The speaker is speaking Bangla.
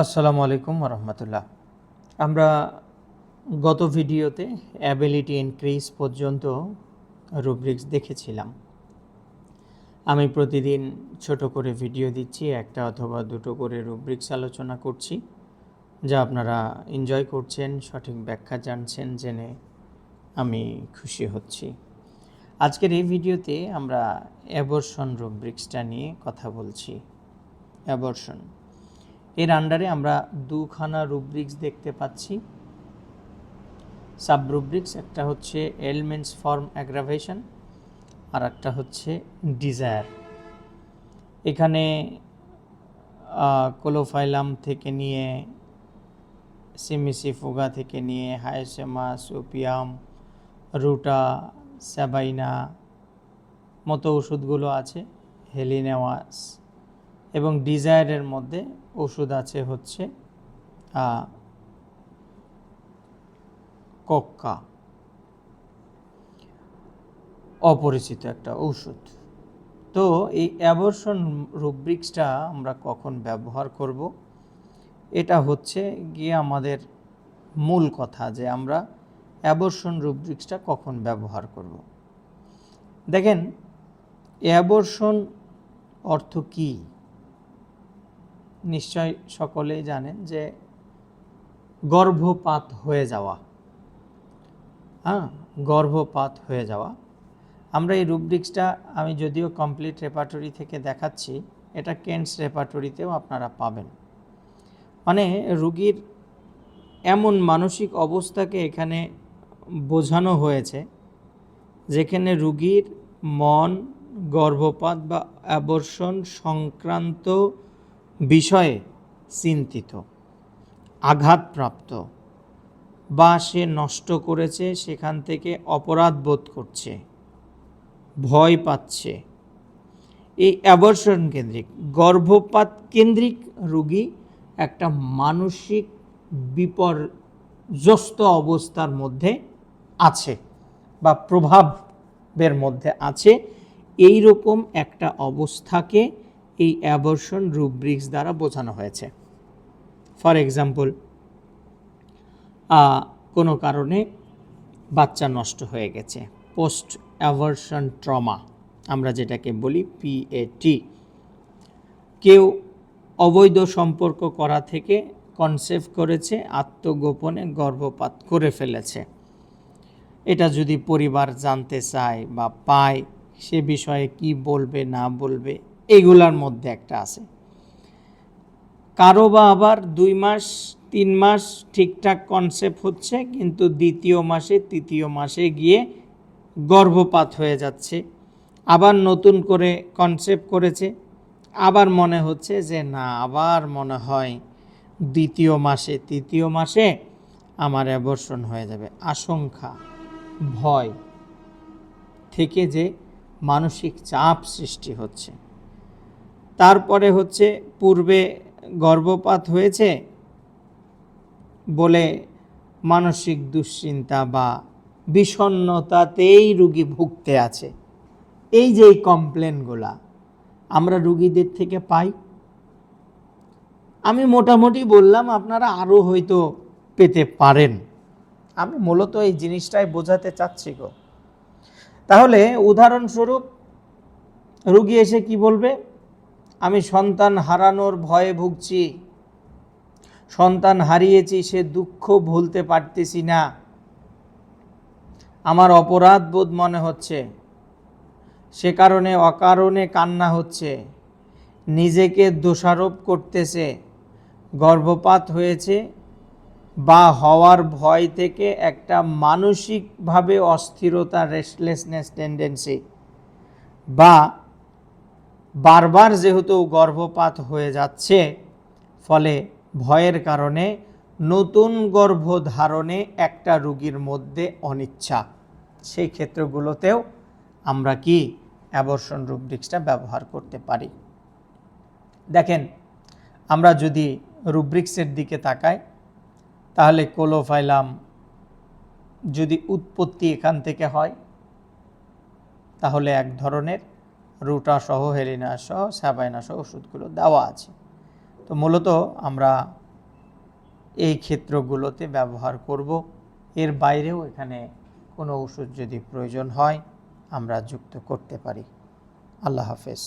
আসসালামু আলাইকুম রহমতুল্লাহ আমরা গত ভিডিওতে অ্যাবিলিটি ইনক্রিজ পর্যন্ত রুব্রিক্স দেখেছিলাম। আমি প্রতিদিন ছোট করে ভিডিও দিচ্ছি, একটা অথবা দুটো করে রুব্রিক্স আলোচনা করছি, যা আপনারা এনজয় করছেন, সঠিক ব্যাখ্যা জানছেন, জেনে আমি খুশি হচ্ছি। আজকের এই ভিডিওতে আমরা অ্যাবর্শন রুব্রিক্সটা নিয়ে কথা বলছি। অ্যাবর্শন এর আন্ডারে আমরা দুখানা রুব্রিক্স দেখতে পাচ্ছি। সাব রুব্রিক্স একটা হচ্ছে এলিমেন্টস ফর্ম অ্যাগ্রাভেশন আর একটা হচ্ছে ডিজায়ার এখানে কোলোফাইলাম থেকে নিয়ে সিমিসিফুগা থেকে নিয়ে হায়াসেমাস ওপিয়াম রুটা স্যাবাইনা মতো ওষুধগুলো আছে হেলিনেওয়াস এবং ডিজায়ারের মধ্যে ওষুধ আছে হচ্ছে কক্কা। অপরিচিত একটা ঔষধ তো এই অ্যাবর্শন রুব্রিক্সটা আমরা কখন ব্যবহার করব? এটা হচ্ছে গিয়ে আমাদের মূল কথা যে আমরা অ্যাবর্শন রুব্রিক্সটা কখন ব্যবহার করব। দেখেন, অ্যাবর্শন অর্থ কী? নিশ্চয় সকলেই জানেন যে গর্ভপাত হয়ে যাওয়া। হ্যাঁ গর্ভপাত হয়ে যাওয়া। আমরা এই রুব্রিক্সটা আমি যদিও কমপ্লিট রেপার্টরি থেকে দেখাচ্ছি, এটা কেন্টস রেপার্টরিতেও আপনারা পাবেন। মানে রুগীর এমন মানসিক অবস্থাকে এখানে বোঝানো হয়েছে, যেখানে রুগীর মন, গর্ভপাত বা অ্যাবর্ষণ সংক্রান্ত বিষয়ে চিন্তিত, আঘাতপ্রাপ্ত বা সে নষ্ট করেছে, সেখান থেকে অপরাধ বোধ করছে, ভয় পাচ্ছে। এই অ্যাবর্ষণ কেন্দ্রিক, গর্ভপাত কেন্দ্রিক রুগী একটা মানসিক বিপর্যস্ত অবস্থার মধ্যে আছে বা প্রভাবের মধ্যে আছে। এই রকম একটা অবস্থাকে এই অ্যাবর্শন রুব্রিক্স দ্বারা বোঝানো হয়েছে। ফর এক্সাম্পল কোনো কারণে বাচ্চা নষ্ট হয়ে গেছে। পোস্ট অ্যাভার্শন ট্রমা, আমরা যেটাকে বলি পিএটি কেউ অবৈধ সম্পর্ক করা থেকে কনসেপ্ট করেছে, আত্মগোপনে গর্ভপাত করে ফেলেছে। এটা যদি পরিবার জানতে চায় বা পায়, সে বিষয়ে কি বলবে, না বলবে এগুলার মধ্যে একটা আছে। কারও বা আবার দুই মাস, তিন মাস ঠিকঠাক কনসেপ্ট হচ্ছে, কিন্তু দ্বিতীয় মাসে, তৃতীয় মাসে গিয়ে গর্ভপাত হয়ে যাচ্ছে। আবার নতুন করে কনসেপ্ট করেছে। আবার মনে হচ্ছে যে, না, আবার মনে হয় দ্বিতীয় মাসে, তৃতীয় মাসে আমার অ্যাবর্ষণ হয়ে যাবে। আশঙ্কা, ভয় থেকে যে মানসিক চাপ সৃষ্টি হচ্ছে। তারপরে হচ্ছে পূর্বে গর্ভপাত হয়েছে বলে মানসিক দুশ্চিন্তা বা বিষণ্নতাতেই রুগী ভুগতে আছে। এই যে এই কমপ্লেনগুলা, আমরা রুগীদের থেকে পাই। আমি মোটামুটি বললাম, আপনারা আরও হয়তো পেতে পারেন। আমি মূলত এই জিনিসটাই বোঝাতে চাচ্ছি গো। তাহলে উদাহরণস্বরূপ, রুগী এসে কি বলবে? আমি সন্তান হারানোর ভয়ে ভুগছি। সন্তান হারিয়েছি, সে দুঃখ ভুলতে পারতেছি না। আমার অপরাধ বোধ মনে হচ্ছে। সে কারণে অকারণে কান্না হচ্ছে। নিজেকে দোষারোপ করতেছে। গর্ভপাত হয়েছে বা হওয়ার ভয় থেকে একটা মানসিকভাবে অস্থিরতা রেস্টলেসনেস টেন্ডেন্সি বা বারবার যেহেতু গর্ভপাত হয়ে যাচ্ছে, ফলে ভয়ের কারণে নতুন গর্ভধারণে একটা রুগীর মধ্যে অনিচ্ছা। সেই ক্ষেত্রগুলোতেও আমরা কি অ্যাবর্শন রুব্রিক্সটা ব্যবহার করতে পারি? দেখেন, আমরা যদি রুব্রিক্সের দিকে তাকাই, তাহলে কোলোফাইলাম যদি উৎপত্তি এখান থেকে হয়, তাহলে এক ধরনের রুটা সহ হেলিনা সহ স্যাবাইনা সহ ওষুধগুলো দেওয়া আছে। তো মূলত আমরা এই ক্ষেত্রগুলোতে ব্যবহার করব। এর বাইরেও এখানে কোনো ওষুধ যদি প্রয়োজন হয়, আমরা যুক্ত করতে পারি। আল্লাহ হাফেজ।